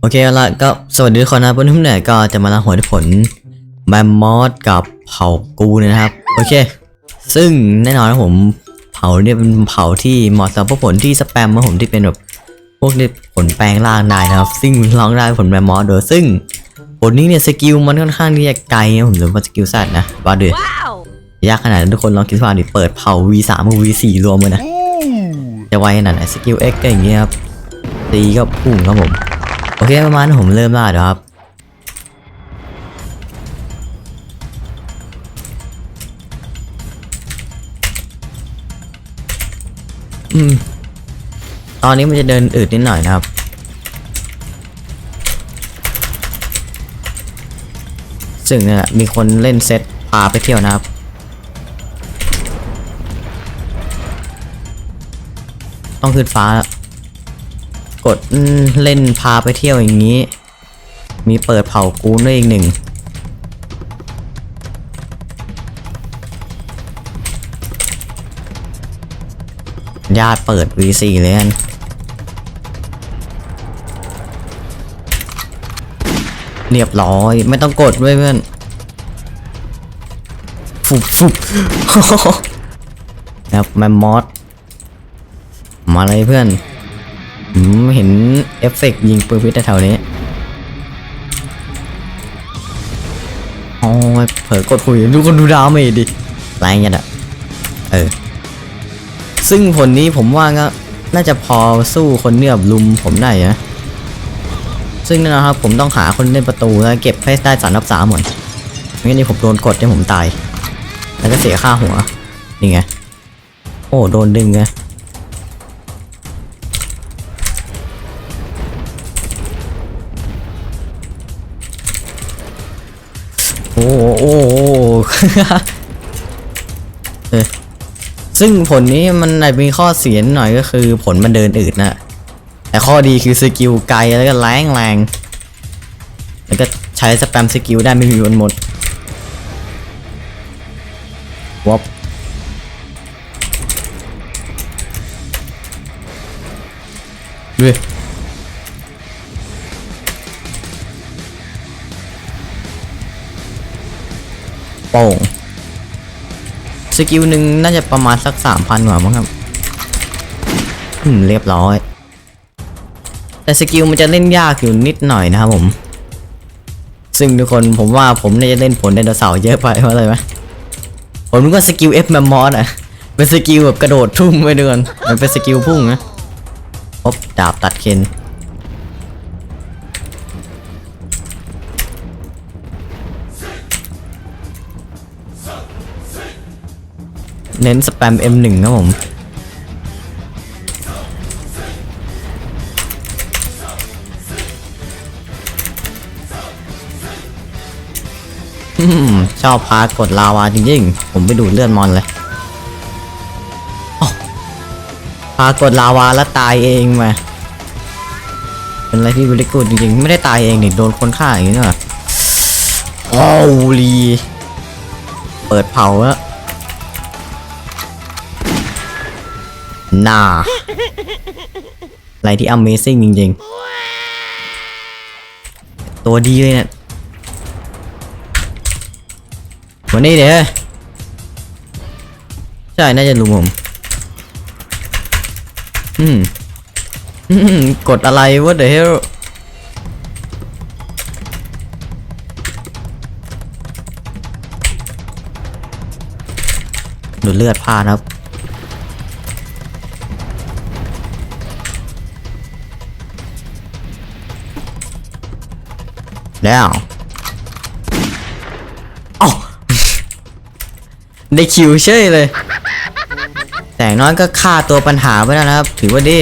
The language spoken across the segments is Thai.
โอเคเอาละก็สวัสดีทุกคนนะเพื่อนทุกท่านก็จะมาลาหัวที่ผลแมมมอสกับเผากูเนี่ยนะครับ โอเค ซึ่งแน่นอนนะผมเผาเนี่ยเป็นเผาที่เหมาะสำหรับพวกผลที่สแปมมาผมที่เป็นแบบพวกที่ผลแปลงร่างได้นะครับ ซึ่งร้องได้ผลแมมมอสโดยซึ่งผลนี้เนี่ยสกิลมันค่อนข้างที่จะไกลนะผมถือว่าสกิลสัตว์นะว่าเดือ Wow! ยากขนาดนั้นทุกคนลองคิดว่าดิเปิดเผา V3 กับ V4 รวมเลยนะจะไวขนาดไหนสกิล X ก็อย่างเงี้ยครับตีก็พุ่งครับผม โอเคประมาณนั้นผมเริ่มล่าเดี๋ยวครับอืมตอนนี้มันจะเดินอืดนิดหน่อยนะครับ ซึ่งเนี่ยมีคนเล่นเซตพาไปเที่ยวนะครับต้องขึ้นฟ้าแล้ว กดเล่นพาไปเที่ยวอย่างนี้ มีเปิดเผากูนด้วยอีกหนึ่งญาติเปิด V4 เลยกันเรียบร้อย ไม่ต้องกดด้วยเพื่อน ฟุบฟุบครับแมมมอสมาเลยเพื่อน เห็นเอฟเฟกต์ยิงปืนพิษแถวนี้โอ้ยเผลอกดคุยดูคนดูดาวไม่ดิแรงยัดอะเออ ซึ่งผลนี้ผมว่าก็น่าจะพอสู้คนเนี่ยแบลุมผมได้นะ ซึ่งแน่นอนครับผมต้องหาคนเล่นประตูแล้วเก็บให้ได้สามนับสามหมดไม่งั้นนี่ผมโดนกดจนผมตาย แล้วก็เสียค่าหัว นี่ไง โอ้โดนดึงไง ซึ่งผลนี้มันอาจมีข้อเสียหน่อยก็คือผลมันเดินอืดนะ แต่ข้อดีคือสกิลไกลแล้วก็แรงแรงแล้วก็ใช้สแปมสกิลได้ไม่มีวันหมดวอปด้วย โป่งสกิลหนึ่งน่าจะประมาณสักสามพันกว่ามั้งครับอืมเรียบร้อย แต่สกิลมันจะเล่นยากอยู่นิดหน่อยนะครับผม ซึ่งทุกคนผมว่าผมน่าจะเล่นผลไดโนเสาร์เยอะไปเพราะอะไรไหมผมนึกว่าสกิล F แมมมอสอะเป็นสกิลแบบกระโดดทุ่มไปเดือนมันเป็นสกิลพุ่งนะพบดาบตัดเคน เน้นสแปม M1 ครับผมอืมชอบพากดลาวาจริงๆ ผมไปดูเลือดมอนเลยอ้พากดลาวาแล้วตายเองมา เป็นอะไรที่บริกูดจริงๆ ไม่ได้ตายเองนี่โดนคนฆ่าอย่างนี้น่ะโอ้ลีเปิดเผาแล้ว น่าอะไรที่ Amazing จริงๆ ตัวดีเลยเนี่ยวันนี้เดี๋ยวใช่ น่าจะลุมผมอืมอืมกดอะไรวะเดี๋ยวดูเลือดพลาดครับ แล้วอ้าได้คิวเฉยเลย แต่น้อยก็ฆ่าตัวปัญหาไปแล้วนะครับ ถือว่าดี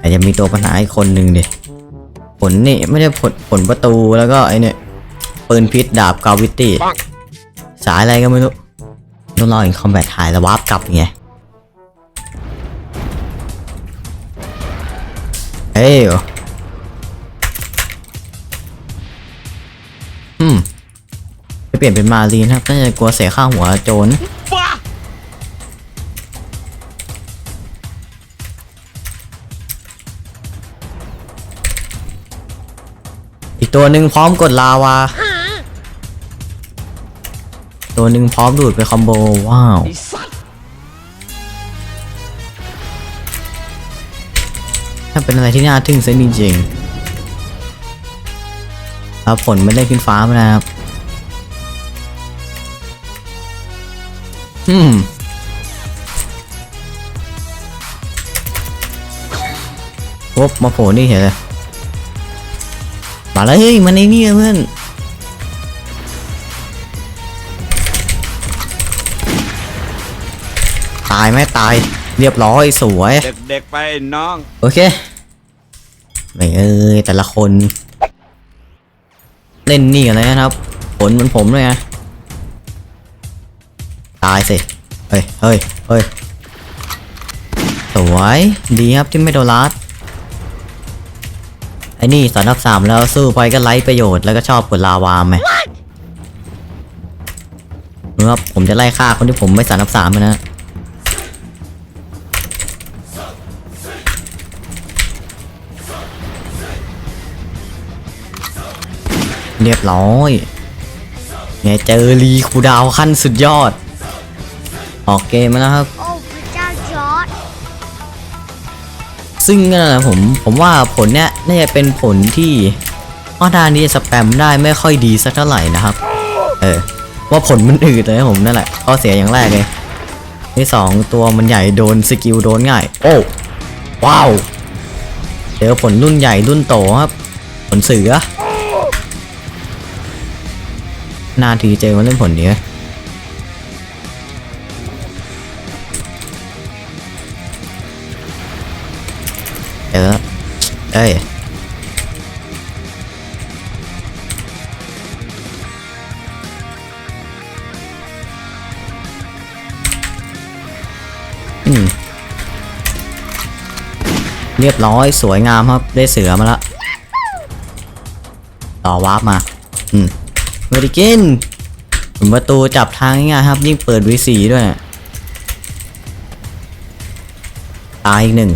อาจจะมีตัวปัญหาอีกคนหนึ่งดิผลนี่ไม่ได้ผลผลประตูแล้วก็ไอเนี่ยปืนพิษดาบกาวิตี้สายอะไรก็ไม่รู้ต้องรออีกคอมแบทถ่ายแล้ววาร์ปกลับไงเฮ้ย อืมจะเปลี่ยนเป็นมารีนครับน่าจะกลัวเสียข้าหัวโจนอีกตัวหนึ่งพร้อมกดลาวา ตัวหนึ่งพร้อมดูดไปคอมโบ ว้าวถ้าเป็นอะไรที่น่าทึ่งเซะจริง ครับผลไม่ได้ขึ้นฟ้ามานะครับอืมวบมาโผล่นี่เห็นเลยมาเลยเฮ้ยมาในนี่เลยเพื่อนตายไหมตายเรียบร้อยสวย เด็กๆไปน้อง โอเค ไม่เอ้ยแต่ละคน เล่นนี่กันเลยนะครับ ผลเหมือนผมเลยนะตายสิเฮ้ยเฮ้ยเฮ้ยสวยดีครับที่ไม่โดนลัดไอ้นี่สอนรับสามแล้วสู้ไปก็ไร้ประโยชน์แล้วก็ชอบกดลาวามไหมเมื่อผมจะไล่ฆ่าคนที่ผมไม่สารรับสามนะ เรียบร้อยเนี่ยเจอรีคูดาวขั้นสุดยอด ออกเกมมาแล้วครับ โอ้พระเจ้าจอร์ดซึ่งนั่นแหละผม ผมว่าผลเนี้ยน่าจะเป็นผลที่ข้อทางนี้สแปมได้ไม่ค่อยดีสักเท่าไหร่นะครับ เออ ว่าผลมันอืดเลยนะผมนั่นแหละข้อเสียอย่างแรกเลยที่สองตัวมันใหญ่โดนสกิลโดนง่าย โอ้ว้าวเจอผลรุ่นใหญ่รุ่นโตครับ ผลเสือ นาทีเจอมาเล่นผลนี้เออเอ้ยอืมเรียบร้อยสวยงามครับ ได้เสือมาละ ต่อวาร์ปมา อืม เมดิกินผมประตูจับทางง่ายๆครับ ยิ่งเปิด V4 ด้วยตายอีกหนึ่ง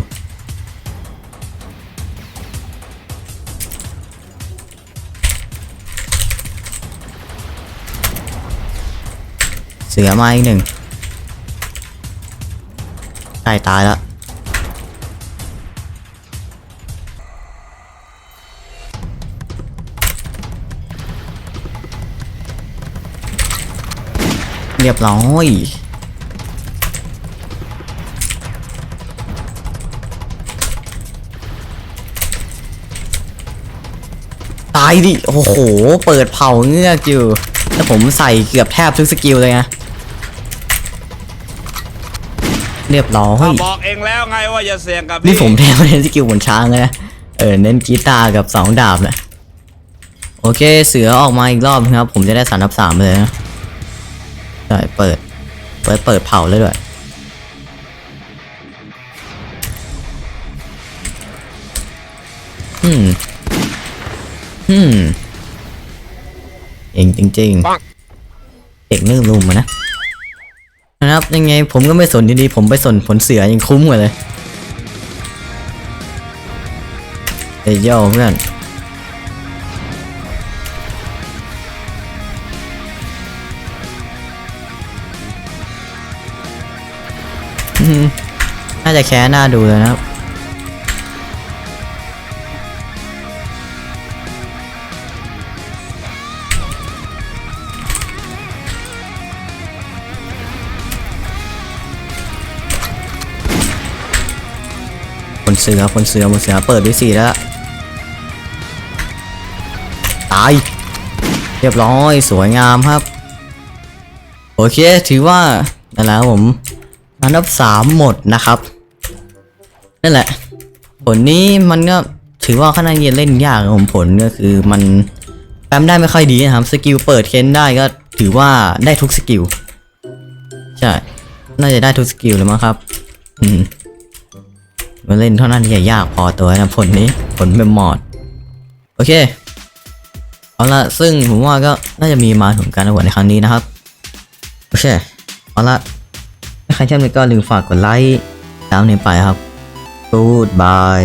เสือมาอีกหนึ่งใกล้ตายแล้ว เรียบร้อยตายดิ โอ้โห เปิดเผาเงือกอยู่แล้วผมใส่เกือบแทบทุกสกิลเลยนะ เรียบร้อยบอกเองแล้วไงว่าอย่าเสี่ยงกับนี่พี่ผมแทบไม่เน้นสกิลบนช้างเลยนะเออ เน้นกีตาร์กับสองดาบนะ โอเค เสือออกมาอีกรอบนะครับ ผมจะได้สารนับสามเลยนะ ใช่เปิดเปิดเปิดเผาเลยด้วยอืมอืมเองจริงๆเอกนึ่งลุมอะนะนะครับยังไงผมก็ไม่สนดีๆผมไปสนผลเสือยังคุ้มกว่าเลยเฮ้ยโย่เพื่อน น่าจะแค่น่าดูเลยนะครับผลเสือผลเสือผลเสือเปิดด้วยสี่แล้ว ตาย เรียบร้อยสวยงามครับ โอเค ถือว่านั่นแหละครับผม อันดับสามหมดนะครับ นั่นแหละ ผลนี้มันก็ถือว่าค่อนข้างจะเล่นยากผมผลก็คือมันแปมได้ไม่ค่อยดีนะครับ สกิลเปิดเค้นได้ก็ถือว่าได้ทุกสกิล ใช่ น่าจะได้ทุกสกิลเลยมั้งครับ อืมมาเล่นเท่านั้นที่จะยากพอตัวนะผลนี้ผลเป็นหมอด โอเค เอาละซึ่งผมว่าก็น่าจะมีมาถึงการประกวดในครั้งนี้นะครับ โอเค เอาละ ถ้าใครชอบก็ลืมฝากกดไลค์ตามนี้ไปครับ Goodbye